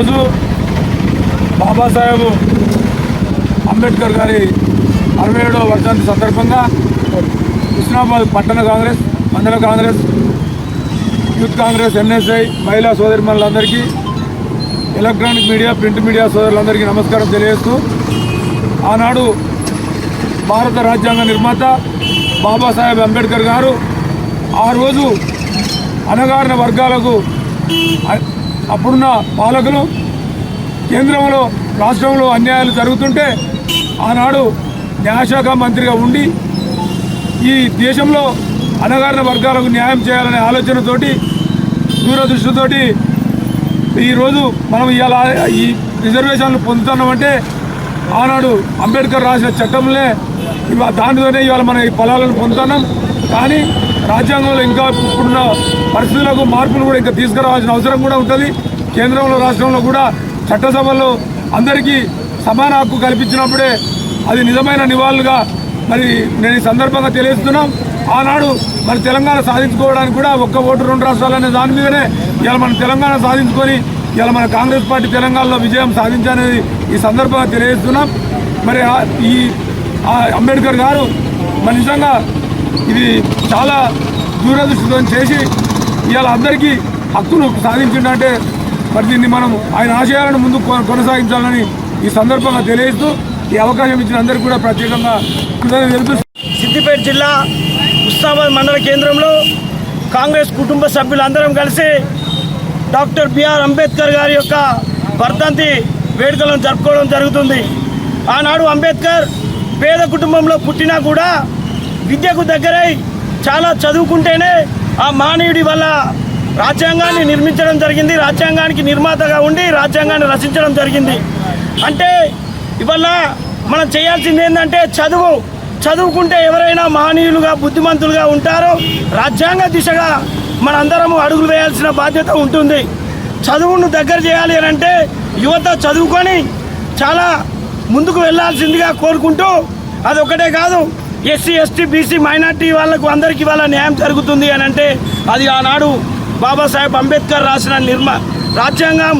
ఈరోజు బాబాసాహెబ్ అంబేద్కర్ గారి అరవై ఏడవ వర్షాంతి సందర్భంగా హుస్నాబాద్ పట్టణ కాంగ్రెస్ మండల కాంగ్రెస్ యూత్ కాంగ్రెస్ ఎన్ఎస్ఐ మహిళా సోదరిమణులందరికీ ఎలక్ట్రానిక్ మీడియా ప్రింట్ మీడియా సోదరులందరికీ నమస్కారం తెలియజేస్తూ ఆనాడు భారత రాజ్యాంగ నిర్మాత బాబాసాహెబ్ అంబేద్కర్ గారు ఆ రోజు అణగారిన వర్గాలకు అప్పుడున్న పాలకులు కేంద్రంలో రాష్ట్రంలో అన్యాయాలు జరుగుతుంటే ఆనాడు న్యాయశాఖ మంత్రిగా ఉండి ఈ దేశంలో అణగారిన వర్గాలకు న్యాయం చేయాలనే ఆలోచనతోటి దూరదృష్టితోటి ఈరోజు మనం ఇవాళ ఈ రిజర్వేషన్లు పొందుతున్నామంటే ఆనాడు అంబేద్కర్ రాసిన చట్టంలో ఇవాళ దానితోనే ఇవాళ మనం ఈ ఫలాలను పొందుతున్నాం. కానీ రాజ్యాంగంలో ఇంకా ఇప్పుడున్న పరిస్థితులకు మార్పులు కూడా ఇంకా తీసుకురావాల్సిన అవసరం కూడా ఉంటుంది. కేంద్రంలో రాష్ట్రంలో కూడా చట్టసభల్లో అందరికీ సమాన హక్కు కల్పించినప్పుడే అది నిజమైన నివాళులుగా మరి నేను ఈ సందర్భంగా తెలియజేస్తున్నాం. ఆనాడు మన తెలంగాణ సాధించుకోవడానికి కూడా ఒక్క ఓటు రెండు రాష్ట్రాలు అనే దాని మీదనే ఇవాళ మన తెలంగాణ సాధించుకొని ఇవాళ మన కాంగ్రెస్ పార్టీ తెలంగాణలో విజయం సాధించాలనేది ఈ సందర్భంగా తెలియజేస్తున్నాం. మరి ఈ అంబేద్కర్ గారు మరి నిజంగా ఇది చాలా దూరదృష్టితో చేసి ఇవాళ అందరికీ హక్కును సాధించిందంటే మరి దీన్ని మనం ఆయన ఆశయాలను ముందు కొనసాగించాలని ఈ సందర్భంగా తెలియజేస్తూ ఈ అవకాశం ఇచ్చిన అందరికీ కూడా ప్రత్యేకంగా సిద్దిపేట జిల్లా ఉస్తాబాద్ మండల కేంద్రంలో కాంగ్రెస్ కుటుంబ సభ్యులందరం కలిసి డాక్టర్ బిఆర్ అంబేద్కర్ గారి యొక్క వర్ధంతి వేడుకలను జరుపుకోవడం జరుగుతుంది. ఆనాడు అంబేద్కర్ పేద కుటుంబంలో పుట్టినా కూడా విద్యకు దగ్గరై చాలా చదువుకుంటేనే ఆ మానవుడి వల్ల రాజ్యాంగాన్ని నిర్మించడం జరిగింది రాజ్యాంగానికి నిర్మాతగా ఉండి రాజ్యాంగాన్ని రచించడం జరిగింది. అంటే ఇవల్ల మనం చేయాల్సింది ఏంటంటే చదువు. చదువుకుంటే ఎవరైనా మహనీయులుగా బుద్ధిమంతులుగా ఉంటారో రాజ్యాంగ దిశగా మనందరము అడుగులు వేయాల్సిన బాధ్యత ఉంటుంది. చదువును దగ్గర చేయాలి అని అంటే యువత చదువుకొని చాలా ముందుకు వెళ్ళాల్సిందిగా కోరుకుంటూ అదొకటే కాదు. ఎస్సీ ఎస్టీ బీసీ మైనార్టీ వాళ్ళకు అందరికీ వాళ్ళ న్యాయం జరుగుతుంది అని అంటే అది ఆనాడు బాబాసాహెబ్ అంబేద్కర్ రాసిన నిర్మ రాజ్యాంగం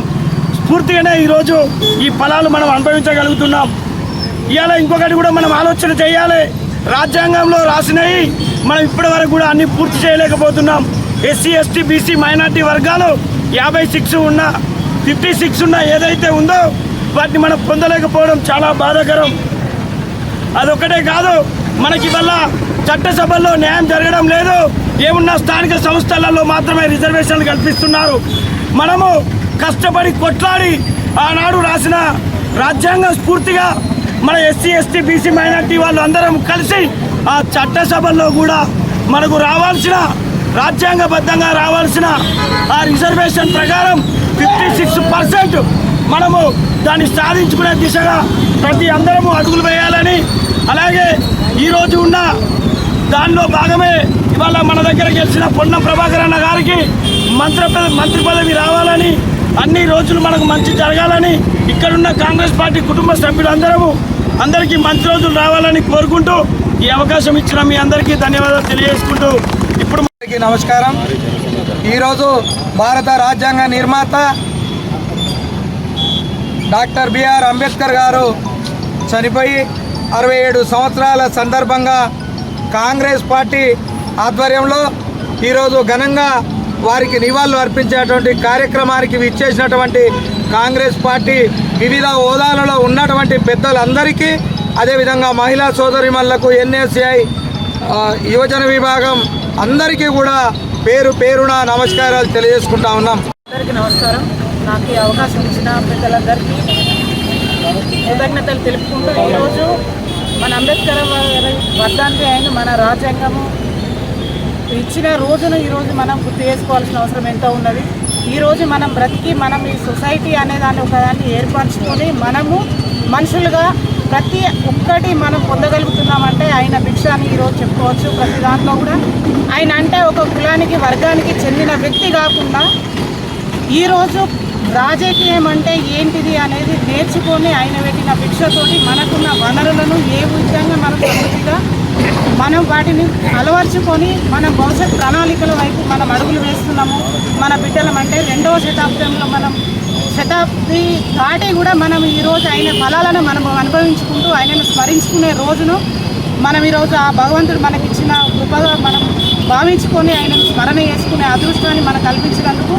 స్ఫూర్తిగానే ఈరోజు ఈ ఫలాలు మనం అనుభవించగలుగుతున్నాం. ఇవాళ ఇంకొకటి కూడా మనం ఆలోచన చేయాలి. రాజ్యాంగంలో రాసినవి మనం ఇప్పటి వరకు కూడా అన్ని పూర్తి చేయలేకపోతున్నాం. ఎస్సీ ఎస్టీ బీసీ మైనార్టీ వర్గాలు యాభై సిక్స్ ఉన్న ఫిఫ్టీ సిక్స్ ఉన్న ఏదైతే ఉందో వాటిని మనం పొందలేకపోవడం చాలా బాధాకరం. అదొక్కటే కాదు మనకి వల్ల చట్టసభల్లో న్యాయం జరగడం లేదు. ఏమున్నా స్థానిక సంస్థలలో మాత్రమే రిజర్వేషన్లు కల్పిస్తున్నారు. మనము కష్టపడి కొట్లాడి ఆనాడు రాసిన రాజ్యాంగం స్ఫూర్తిగా మన ఎస్సీ ఎస్టీ బీసీ మైనార్టీ వాళ్ళు అందరం కలిసి ఆ చట్టసభల్లో కూడా మనకు రావాల్సిన రాజ్యాంగబద్ధంగా రావాల్సిన ఆ రిజర్వేషన్ ప్రకారం ఫిఫ్టీ సిక్స్ పర్సెంట్ మనము దాన్ని సాధించుకునే దిశగా ప్రతి అందరము అడుగులు వేయాలని అలాగే ఈరోజు ఉన్న దానిలో భాగమే ఇవాళ మన దగ్గర గెలిచిన పొన్నం ప్రభాకర్ అన్న గారికి మంత్రి పద- మంత్రి పదవి రావాలని అన్ని రోజులు మనకు మంచి జరగాలని ఇక్కడున్న కాంగ్రెస్ పార్టీ కుటుంబ సభ్యులందరము అందరికీ మంచి రోజులు రావాలని కోరుకుంటూ ఈ అవకాశం ఇచ్చిన మీ అందరికీ ధన్యవాదాలు తెలియజేసుకుంటూ ఇప్పుడు నమస్కారం. ఈరోజు భారత రాజ్యాంగ నిర్మాత డాక్టర్ బిఆర్ అంబేద్కర్ గారు చనిపోయి అరవై ఏడు సంవత్సరాల సందర్భంగా కాంగ్రెస్ పార్టీ ఆధ్వర్యంలో ఈరోజు ఘనంగా వారికి నివాళులు అర్పించేటువంటి కార్యక్రమానికి విచ్చేసినటువంటి కాంగ్రెస్ పార్టీ వివిధ హోదాలలో ఉన్నటువంటి పెద్దలందరికీ అదేవిధంగా మహిళా సోదరిమణులకు ఎన్ఎస్ఐ యువజన విభాగం అందరికీ కూడా పేరు పేరున నమస్కారాలు తెలియజేసుకుంటా ఉన్నాం. అందరికీ నమస్కారం. నాకు ఈ అవకాశం ఇచ్చిన పెద్దలందరికీ కృతజ్ఞతలు తెలుపుకుంటూ ఈరోజు మన అంబేద్కర్ వర్ధాంతి అయిన మన రాజ్యాంగము ఇచ్చిన రోజును ఈరోజు మనం గుర్తు చేసుకోవాల్సిన అవసరం ఎంతో ఉన్నది? ఈరోజు మనం బ్రతికి మనం ఈ సొసైటీ అనే దాన్ని ఒకదాన్ని ఏర్పరచుకొని మనము మనుషులుగా ప్రతి ఒక్కటి మనం పొందగలుగుతున్నామంటే ఆయన భిక్ష అని ఈరోజు చెప్పుకోవచ్చు ప్రతి దాంట్లో కూడా. ఆయన అంటే ఒక కులానికి వర్గానికి చెందిన వ్యక్తి కాకుండా ఈరోజు రాజకీయం అంటే ఏంటిది అనేది నేర్చుకొని ఆయన పెట్టిన భిక్షతోటి మనకున్న వనరులను ఏ విధంగా మనం సమృద్ధిగా మనం వాటిని అలవర్చుకొని మన భవిష్యత్ ప్రణాళికల వైపు మనం అడుగులు వేస్తున్నాము. మన బిడ్డలం అంటే రెండవ శతాబ్దంలో మనం శతాబ్ది దాటి కూడా మనం ఈరోజు ఆయన ఫలాలను మనం అనుభవించుకుంటూ ఆయనను స్మరించుకునే రోజును మనం ఈరోజు ఆ భగవంతుడు మనకిచ్చిన ఉప మనం భావించుకొని ఆయనను స్మరణ చేసుకునే అదృష్టాన్ని మనకు కల్పించినందుకు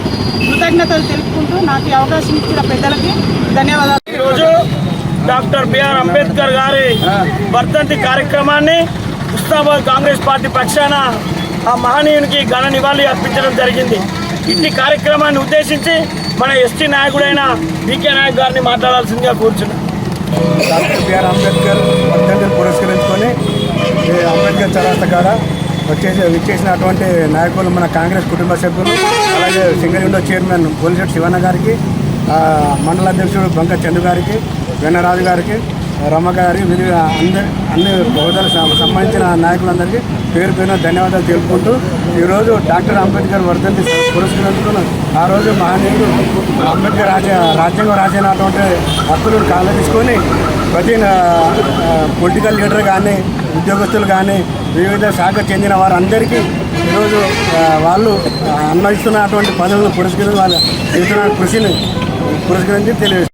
కృతజ్ఞతలు తెలుపుకుంటూ నాకు ఈ అవకాశం ఇచ్చిన పెద్దలకి ధన్యవాదాలు. ఈరోజు డాక్టర్ బిఆర్ అంబేద్కర్ గారి వర్ధంతి కార్యక్రమాన్ని ఉస్నాబాద్ కాంగ్రెస్ పార్టీ పక్షాన ఆ మహనీయునికి ఘన నివాళి అర్పించడం జరిగింది. ఇట్టి కార్యక్రమాన్ని ఉద్దేశించి మన ఎస్టీ నాయకుడైన బీకే నాయక్ గారిని మాట్లాడాల్సిందిగా కూర్చున్నాం. డాక్టర్ బిఆర్ అంబేద్కర్ వర్ధంతిని పురస్కరించుకొని ఈ అంబేద్కర్ చౌరస్తా కాడ వచ్చేసి విచ్చేసినటువంటి నాయకులు మన కాంగ్రెస్ కుటుంబ సభ్యులు అలాగే single window chairman Polisetti Sivanna గారికి మండల అధ్యక్షుడు బంక చందు గారికి వెన్నరాజు గారికి రమ్మ గారి వివిధ అందరి అన్ని హోదాలకు సంబంధించిన నాయకులందరికీ పేరు పేరున ధన్యవాదాలు తెలుపుకుంటూ ఈరోజు డాక్టర్ అంబేద్కర్ వర్ధంతి పురస్కరించుకున్న ఆ రోజు మహనీయుడు అంబేద్కర్ రాజ రాజ్యాంగం రాసినటువంటి హక్కులను కాళ్ళ తీసుకొని ప్రతి పొలిటికల్ లీడర్ కానీ ఉద్యోగస్తులు కానీ వివిధ శాఖ చెందిన వారందరికీ ఈరోజు వాళ్ళు అన్వయిస్తున్నటువంటి పనులను పురస్కరించి వాళ్ళ చేస్తున్న కృషిని పురస్కరించి తెలియజేస్తారు